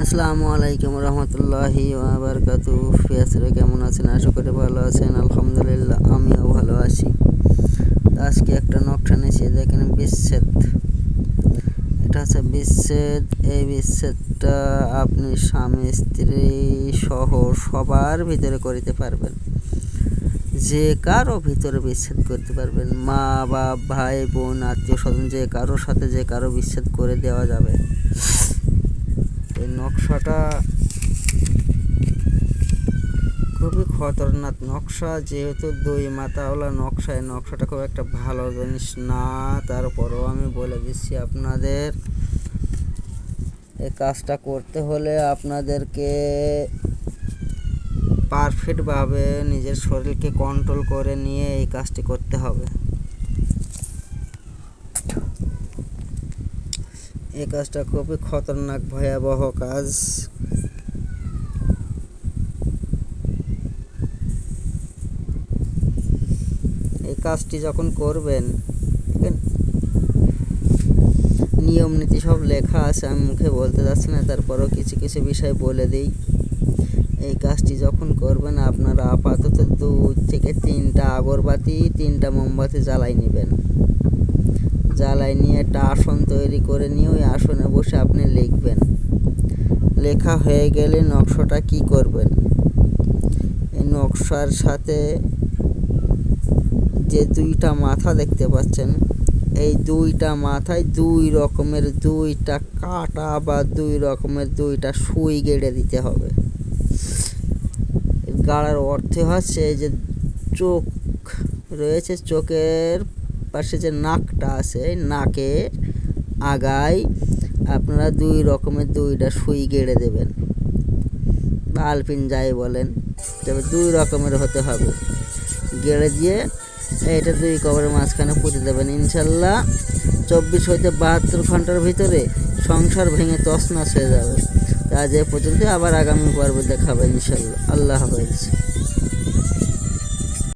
আসসালামু আলাইকুম রহমতুল্লাহি বারকাতু ফিয়াসরে কেমন আছেন? আশা করি ভালো আছেন। আলহামদুলিল্লাহ, আমিও ভালো আছি। আজকে একটা নকশা নিয়েছি, দেখেন বিচ্ছেদ। এটা হচ্ছে বিচ্ছেদ। এই বিচ্ছেদটা আপনি স্বামী, স্ত্রী সহ সবার ভিতরে করিতে পারবেন। যে কারও ভিতরে বিচ্ছেদ করতে পারবেন। মা, বাপ, ভাই, বোন, আত্মীয় স্বজন, যে কারোর সাথে যে কারও বিচ্ছেদ করে দেওয়া যাবে। নকশাটা খুবই খতরনাক নকশা, যেহেতু দুই মাথাওয়ালা নকশা, এই নকশাটা খুব একটা ভালো জিনিস না। তারপরেও আমি বলে দিচ্ছি আপনাদের, এই কাজটা করতে হলে আপনাদেরকে পারফেক্টভাবে নিজের শরীরকে কন্ট্রোল করে নিয়ে এই কাজটি করতে হবে। এই কাজটা খুবই খতরনাক, ভয়াবহ কাজ। এই কাজটি যখন করবেন নিয়ম নীতি সব লেখা আছে, আমি মুখে বলতে যাচ্ছি না, তারপরও কিছু কিছু বিষয় বলে দিই। এই কাজটি যখন করবেন, আপনারা আপাতত দুই থেকে তিনটা আগরবাতি, তিনটা মোমবাতি জ্বালাই নেবেন। জ্বালাই নিয়ে একটা আসন তৈরি করে নিয়ে ওই আসনে বসে আপনি লিখবেন। লেখা হয়ে গেলে নকশাটা কি করবেন? এই নকশার সাথে যে দুইটা মাথা দেখতে পাচ্ছেন, এই দুইটা মাথায় দুই রকমের দুইটা কাটা বা দুই রকমের দুইটা সুই গেড়ে দিতে হবে। গাড়ার অর্থ হচ্ছে যে চোখ রয়েছে, চোখের পাশে যে নাকটা আছে নাকের আগায় আপনারা দুই রকমের দুইটা সুই গেড়ে দেবেন। আলপিন যাই বলেন, তবে দুই রকমের হতে হবে। গেড়ে দিয়ে এটা দুই কবরের মাঝখানে পুঁতে দেবেন। ইনশাল্লাহ চব্বিশ হইতে বাহাত্তর ঘণ্টার ভিতরে সংসার ভেঙে তছনছ হয়ে যাবে। তা যে পর্যন্ত আবার আগামী পর্বে দেখাবে ইনশাল্লাহ। আল্লাহ হাফেজ।